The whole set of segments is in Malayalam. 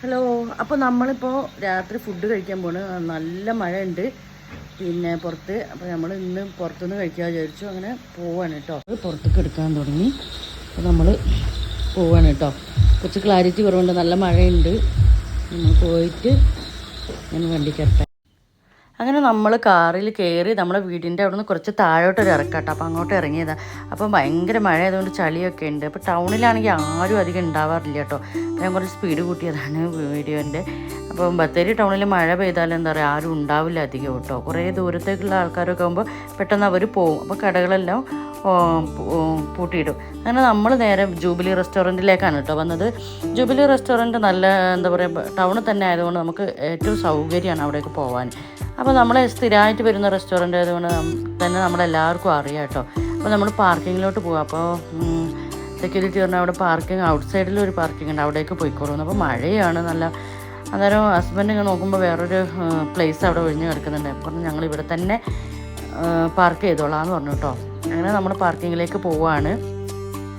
ഹലോ അപ്പോൾ നമ്മളിപ്പോൾ രാത്രി ഫുഡ് കഴിക്കാൻ പോണ്. നല്ല മഴയുണ്ട്. പിന്നെ പുറത്ത് അപ്പോൾ നമ്മൾ ഇന്ന് പുറത്തുനിന്ന് കഴിക്കാൻ വിചാരിച്ചു. അങ്ങനെ പോവാണ് കേട്ടോ പുറത്തേക്ക് എടുക്കാൻ തുടങ്ങി. അപ്പോൾ നമ്മൾ പോവാണ് കേട്ടോ കുറച്ച് ക്ലാരിറ്റി കുറവുണ്ട്. നല്ല മഴയുണ്ട്. നമ്മൾ പോയിട്ട് ഞാൻ വണ്ടി കയറട്ടെ അങ്ങനെ നമ്മൾ കാറിൽ കയറി നമ്മുടെ വീടിന്റെ അവിടെ നിന്ന് കുറച്ച് താഴോട്ടൊരു ഇറക്കാട്ടോ. അപ്പോൾ അങ്ങോട്ട് ഇറങ്ങിയതാണ് അപ്പം ഭയങ്കര മഴ ആയതുകൊണ്ട് ചളിയൊക്കെ ഉണ്ട്. അപ്പോൾ ടൗണിലാണെങ്കിൽ ആരും അധികം ഉണ്ടാവാറില്ല കേട്ടോ. ഞാൻ കുറച്ച് സ്പീഡ് കൂട്ടിയതാണ് വീഡിയോന്റെ. അപ്പം ബത്തേരി ടൗണിൽ മഴ പെയ്താൽ എന്താ പറയുക ആരും ഉണ്ടാവില്ല അധികം കേട്ടോ. കുറേ ദൂരത്തേക്കുള്ള ആൾക്കാരൊക്കെ ആകുമ്പോൾ പെട്ടെന്ന് അവർ പോവും. അപ്പോൾ കടകളെല്ലാം പൂട്ടിയിടും. അങ്ങനെ നമ്മൾ നേരെ ജൂബിലി റെസ്റ്റോറന്റിലേക്കാണ് കേട്ടോ വന്നത്. ജൂബിലി റെസ്റ്റോറന്റ് നല്ല എന്താ പറയുക ടൗണിൽ തന്നെ ആയതുകൊണ്ട് നമുക്ക് ഏറ്റവും സൗകര്യമാണ് അവിടേക്ക് പോകാൻ അപ്പോൾ നമ്മൾ സ്ഥിരമായിട്ട് വരുന്ന റെസ്റ്റോറന്റ് ആയതുകൊണ്ട് തന്നെ നമ്മളെല്ലാവർക്കും അറിയാം കേട്ടോ. അപ്പോൾ നമ്മൾ പാർക്കിങ്ങിലോട്ട് പോകാം അപ്പോൾ സെക്യൂരിറ്റി പറഞ്ഞാൽ അവിടെ പാർക്കിംഗ് ഔട്ട് സൈഡിൽ ഒരു പാർക്കിംഗ് ഉണ്ട്. അവിടേക്ക് പോയിക്കോളൂ അപ്പോൾ മഴയാണ്. നല്ല അന്നേരം ഹസ്ബൻഡ് നോക്കുമ്പോൾ വേറൊരു പ്ലേസ് അവിടെ ഒഴിഞ്ഞ് കിടക്കുന്നുണ്ട്. അപ്പം ഞങ്ങൾ ഇവിടെ തന്നെ പാർക്ക് ചെയ്തോളാം എന്ന് പറഞ്ഞു കേട്ടോ. അങ്ങനെ നമ്മൾ പാർക്കിങ്ങിലേക്ക് പോവാണ്.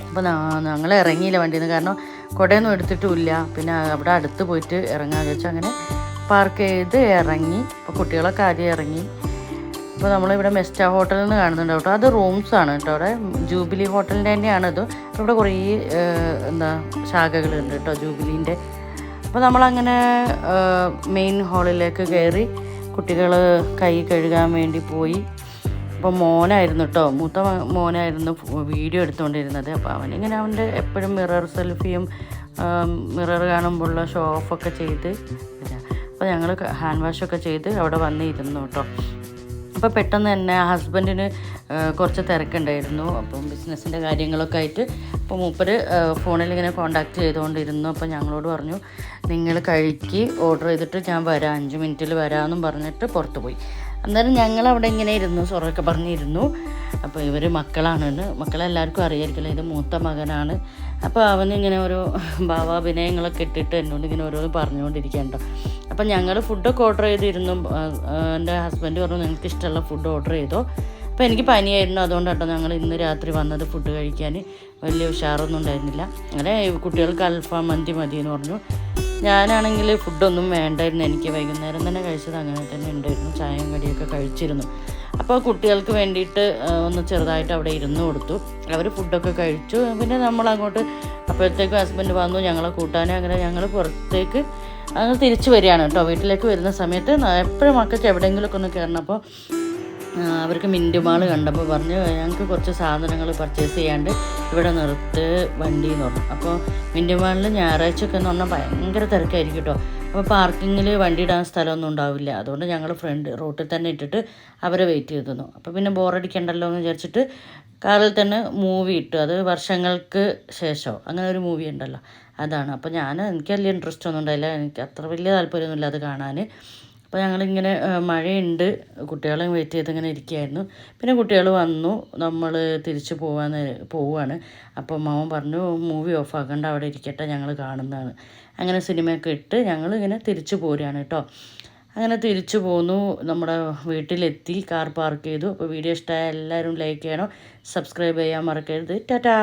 അപ്പോൾ ഞങ്ങൾ ഇറങ്ങിയില്ല വണ്ടിയിൽ നിന്ന് കാരണം കുടയൊന്നും എടുത്തിട്ടുമില്ല പിന്നെ അവിടെ അടുത്ത് പോയിട്ട് ഇറങ്ങാന്ന് വെച്ചാൽ അങ്ങനെ പാർക്ക് ചെയ്ത് ഇറങ്ങി. ഇപ്പോൾ കുട്ടികളൊക്കെ ആദ്യം ഇറങ്ങി. ഇപ്പോൾ നമ്മളിവിടെ മെസ്റ്റ ഹോട്ടലിൽ നിന്ന് കാണുന്നുണ്ട് കേട്ടോ. അത് ആണ് കേട്ടോ അവിടെ. ജൂബിലി ഹോട്ടലിന്റെ തന്നെയാണ് ഇത്. ഇവിടെ കുറേ എന്താ ശാഖകളുണ്ട് കേട്ടോ ജൂബിലിന്റെ അപ്പോൾ നമ്മളങ്ങനെ മെയിൻ ഹാളിലേക്ക് കയറി കുട്ടികൾ കൈ കഴുകാൻ വേണ്ടി പോയി. അപ്പോൾ മോനായിരുന്നു കേട്ടോ. മൂത്ത മോനായിരുന്നു വീഡിയോ എടുത്തുകൊണ്ടിരുന്നത്. അപ്പോൾ അവനിങ്ങനെ അവന്റെ എപ്പോഴും മിറർ സെൽഫിയും മിറർ കാണുമ്പോഴുള്ള ഷോ ഓഫൊക്കെ ചെയ്ത്. അപ്പോൾ ഞങ്ങൾ ഹാൻഡ് വാഷൊക്കെ ചെയ്ത് അവിടെ വന്നിരുന്നു കേട്ടോ അപ്പോൾ പെട്ടെന്ന് തന്നെ ഹസ്ബൻഡിന് കുറച്ച് തിരക്കുണ്ടായിരുന്നു. അപ്പം ബിസിനസ്സിന്റെ കാര്യങ്ങളൊക്കെ ആയിട്ട് അപ്പോൾ മൂപ്പര് ഫോണിൽ ഇങ്ങനെ കോണ്ടാക്ട് ചെയ്തുകൊണ്ടിരുന്നു അപ്പോൾ ഞങ്ങളോട് പറഞ്ഞു നിങ്ങൾ കഴിക്ക് ഓർഡർ ചെയ്തിട്ട് ഞാൻ വരാം. അഞ്ച് മിനിറ്റിൽ വരാമെന്നും പറഞ്ഞിട്ട് പുറത്ത് പോയി അന്നേരം ഞങ്ങൾ അവിടെ ഇങ്ങനെ ഇരുന്നു സൊറൊക്കെ പറഞ്ഞിരുന്നു. അപ്പോൾ ഇവർ മക്കളാണ് മക്കളെല്ലാവർക്കും അറിയായിരിക്കില്ല ഇത് മൂത്ത മകനാണ്. അപ്പോൾ അവനിങ്ങനെ ഓരോ ഭാവാഭിനയങ്ങളൊക്കെ ഇട്ടിട്ട് എന്നോട് ഇങ്ങനെ ഓരോന്ന് പറഞ്ഞുകൊണ്ടിരിക്കുകയുണ്ടോ അപ്പം ഞങ്ങൾ ഫുഡൊക്കെ ഓർഡർ ചെയ്തിരുന്നു. എന്റെ ഹസ്ബൻഡ് പറഞ്ഞു നിങ്ങൾക്ക് ഇഷ്ടമുള്ള ഫുഡ് ഓർഡർ ചെയ്തോ. അപ്പോൾ എനിക്ക് പനിയായിരുന്നു അതുകൊണ്ടാട്ടോ ഞങ്ങൾ ഇന്ന് രാത്രി വന്നത് ഫുഡ് കഴിക്കാൻ. വലിയ ഉഷാറൊന്നും ഉണ്ടായിരുന്നില്ല. അങ്ങനെ കുട്ടികൾക്ക് അൽഫാം മന്തി മതി എന്ന് പറഞ്ഞു. ഞാനാണെങ്കിൽ ഫുഡൊന്നും വേണ്ടായിരുന്നു. എനിക്ക് വൈകുന്നേരം തന്നെ കഴിച്ചത് അങ്ങനെ തന്നെ ഉണ്ടായിരുന്നു. ചായയും കടിയൊക്കെ കഴിച്ചിരുന്നു. അപ്പോൾ കുട്ടികൾക്ക് വേണ്ടിയിട്ട് ഒന്ന് ചെറുതായിട്ട് അവിടെ ഇരുന്ന് കൊടുത്തു. അവർ ഫുഡൊക്കെ കഴിച്ചു. പിന്നെ നമ്മൾ അങ്ങോട്ട് അപ്പോഴത്തേക്കും ഹസ്ബൻഡ് വന്നു. ഞങ്ങളെ കൂട്ടാനും അങ്ങനെ ഞങ്ങൾ പുറത്തേക്ക് അങ്ങ് തിരിച്ചു വരികയാണ് കേട്ടോ. വീട്ടിലേക്ക് വരുന്ന സമയത്ത് എപ്പോഴും മക്കൾക്ക് എവിടെയെങ്കിലുമൊക്കെ ഒന്ന് കയറണപ്പോൾ അവർക്ക് മിന്റുമാൾ കണ്ടപ്പോൾ പറഞ്ഞു ഞങ്ങൾക്ക് കുറച്ച് സാധനങ്ങൾ പർച്ചേസ് ചെയ്യാണ്ട് ഇവിടെ നിർത്ത് വണ്ടി എന്ന് പറഞ്ഞു. അപ്പോൾ മിന്റ് മാളിൽ ഞായറാഴ്ചയൊക്കെ എന്ന് പറഞ്ഞാൽ ഭയങ്കര തിരക്കായിരിക്കും കേട്ടോ അപ്പോൾ പാർക്കിങ്ങിൽ വണ്ടി ഇടാൻ സ്ഥലമൊന്നും ഉണ്ടാവില്ല. അതുകൊണ്ട് ഞങ്ങൾ ഫ്രണ്ട് റോട്ടിൽ തന്നെ ഇട്ടിട്ട് അവരെ വെയിറ്റ് ചെയ്തു നിന്നു. അപ്പോൾ പിന്നെ ബോറടിക്കണ്ടല്ലോ എന്ന് വിചാരിച്ചിട്ട് കാറിൽ തന്നെ മൂവി ഇട്ടു. അത് വർഷങ്ങൾക്ക് ശേഷം? അങ്ങനെ ഒരു മൂവി ഉണ്ടല്ലോ. അതാണ്. അപ്പോൾ ഞാൻ എനിക്ക് വലിയ ഇൻട്രസ്റ്റ് ഒന്നും ഉണ്ടായില്ല. എനിക്ക് അത്ര വലിയ താല്പര്യമൊന്നുമില്ല അത് കാണാൻ അപ്പോൾ ഞങ്ങളിങ്ങനെ മഴയുണ്ട്. കുട്ടികളെ വെയിറ്റ് ചെയ്ത് ഇങ്ങനെ ഇരിക്കുകയായിരുന്നു പിന്നെ കുട്ടികൾ വന്നു. നമ്മൾ തിരിച്ചു പോവാന്ന് പോവുകയാണ് അപ്പോൾ മാമൻ പറഞ്ഞു മൂവി ഓഫ് ആക്കണ്ട അവിടെ ഇരിക്കട്ടെ ഞങ്ങൾ കാണുന്നതാണ്. അങ്ങനെ സിനിമയൊക്കെ ഇട്ട് ഞങ്ങൾ ഇങ്ങനെ തിരിച്ചു പോരുകയാണ് കേട്ടോ അങ്ങനെ തിരിച്ചു പോന്നു. നമ്മുടെ വീട്ടിലെത്തി കാർ പാർക്ക് ചെയ്തു. അപ്പോൾ വീഡിയോ ഇഷ്ടമായ എല്ലാവരും ലൈക്ക് ചെയ്യണം. സബ്സ്ക്രൈബ് ചെയ്യാൻ മറക്കരുത്. ടാറ്റാ!